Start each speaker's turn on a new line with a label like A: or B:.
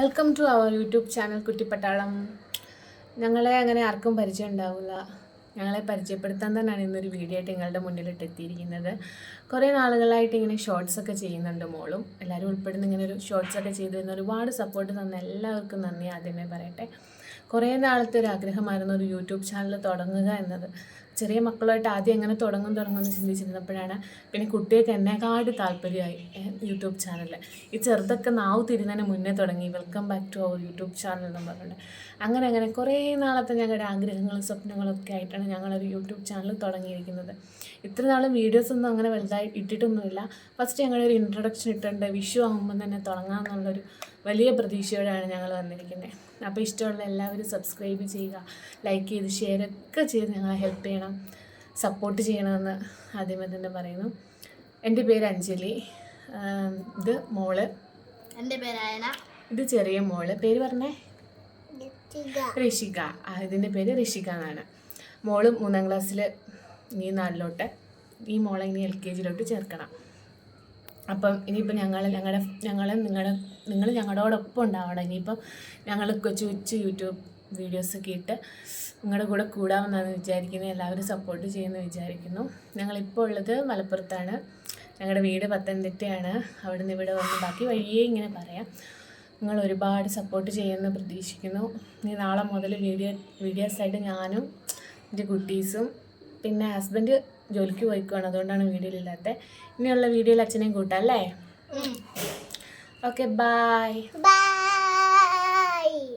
A: Welcome to our YouTube channel Kuttipattalam ഞങ്ങളെ അങ്ങനെ ആർക്കും പരിചയം ഉണ്ടാവില്ല ഞങ്ങളെ പരിചയപ്പെടുത്താൻ തന്നെയാണ് ഇന്നൊരു വീഡിയോ ആയിട്ട് നിങ്ങളുടെ മുന്നിലിട്ട് എത്തിയിരിക്കുന്നത്. കുറേ നാളുകളായിട്ട് ഇങ്ങനെ ഷോർട്സ് ഒക്കെ ചെയ്യുന്നുണ്ട് മോളും. എല്ലാവരും ഉൾപ്പെടുന്ന ഇങ്ങനെ ഒരു ഷോർട്സ് ഒക്കെ ചെയ്തു തരുന്ന ഒരുപാട് സപ്പോർട്ട് തന്ന എല്ലാവർക്കും നന്ദി ആദ്യമേ പറയട്ടെ. കുറേ നാളത്തെ ഒരു ആഗ്രഹമായിരുന്നു ഒരു യൂട്യൂബ് ചാനൽ തുടങ്ങുക എന്നത്. ചെറിയ മക്കളുമായിട്ട് ആദ്യം എങ്ങനെ തുടങ്ങും എന്ന് ചിന്തിച്ചിരുന്നപ്പോഴാണ് പിന്നെ കുട്ടികൾക്ക് എന്നെക്കാട് താല്പര്യമായി യൂട്യൂബ് ചാനലിൽ ഈ ചെറുതൊക്കെ നാവ് തിരുന്നതിന് മുന്നേ തുടങ്ങി. Welcome back to our YouTube channel എന്ന് പറഞ്ഞിട്ടുണ്ട് അങ്ങനെ അങ്ങനെ കുറേ നാളത്തെ ഞങ്ങളുടെ ആഗ്രഹങ്ങളും സ്വപ്നങ്ങളും ഒക്കെ ആയിട്ടാണ് ഞങ്ങളൊരു യൂട്യൂബ് ചാനൽ തുടങ്ങിയിരിക്കുന്നത്. ഇത്ര നാളും വീഡിയോസൊന്നും അങ്ങനെ വലുതായി ഇട്ടിട്ടൊന്നുമില്ല. ഫസ്റ്റ് ഞങ്ങളൊരു ഇൻട്രൊഡക്ഷൻ ഇട്ടിട്ടുണ്ട്. വിഷു ആകുമ്പം തന്നെ തുടങ്ങാമെന്നുള്ളൊരു വലിയ പ്രതീക്ഷയോടെയാണ് ഞങ്ങൾ വന്നിരിക്കുന്നത്. അപ്പോൾ ഇഷ്ടമുള്ള എല്ലാവരും സബ്സ്ക്രൈബ് ചെയ്യുക ലൈക്ക് ചെയ്ത് ഷെയർ ഒക്കെ ചെയ്ത് ഞങ്ങളെ ഹെൽപ്പ് ചെയ്യണം. സപ്പോർട്ട് ചെയ്യണമെന്ന് ആദ്യമേ തന്നെ പറയുന്നു. എന്റെ പേര് അഞ്ജലി. ഇത് മോൾ.
B: എന്റെ പേരായന
A: ഇത് ചെറിയ മോൾ. പേര് പറഞ്ഞേ? ഋഷിക. ഇതിന്റെ പേര് ഋഷിക എന്നാണ്. മോൾ മൂന്നാം ക്ലാസ്സിൽ ഇനി നാലിലോട്ട്. ഈ മോളെ ഇനി എൽ കെ ജിയിലോട്ട് ചേർക്കണം. അപ്പം ഇനിയിപ്പോൾ ഞങ്ങൾ ഞങ്ങളുടെ ഞങ്ങൾ നിങ്ങളുടെ നിങ്ങൾ ഞങ്ങളോടൊപ്പം ഉണ്ടാവണം. ഇനിയിപ്പം ഞങ്ങൾ കൊച്ചു കൊച്ചു യൂട്യൂബ് വീഡിയോസൊക്കെ ഇട്ട് നിങ്ങളുടെ കൂടെ കൂടാമെന്നാണ് വിചാരിക്കുന്നത്. എല്ലാവരും സപ്പോർട്ട് ചെയ്യുമെന്ന് വിചാരിക്കുന്നു. ഞങ്ങളിപ്പോൾ ഉള്ളത് മലപ്പുറത്താണ്. ഞങ്ങളുടെ വീട് പത്തനംതിട്ടയാണ്. അവിടെ നിന്ന് ഇവിടെ വന്ന് ബാക്കി വഴിയേ ഇങ്ങനെ പറയാം. നിങ്ങൾ ഒരുപാട് സപ്പോർട്ട് ചെയ്യുമെന്ന് പ്രതീക്ഷിക്കുന്നു. ഇനി നാളെ മുതൽ വീഡിയോ വീഡിയോസായിട്ട് ഞാനും എന്റെ കുട്ടീസും പിന്നെ ഹസ്ബൻഡ് ജോലിക്ക് പോയിക്കുവാണ്. അതുകൊണ്ടാണ് വീഡിയോയിലില്ലാത്തത് ഇനിയുള്ള വീഡിയോയിൽ അച്ഛനെയും കൂട്ടാം അല്ലേ? Okay bye
B: bye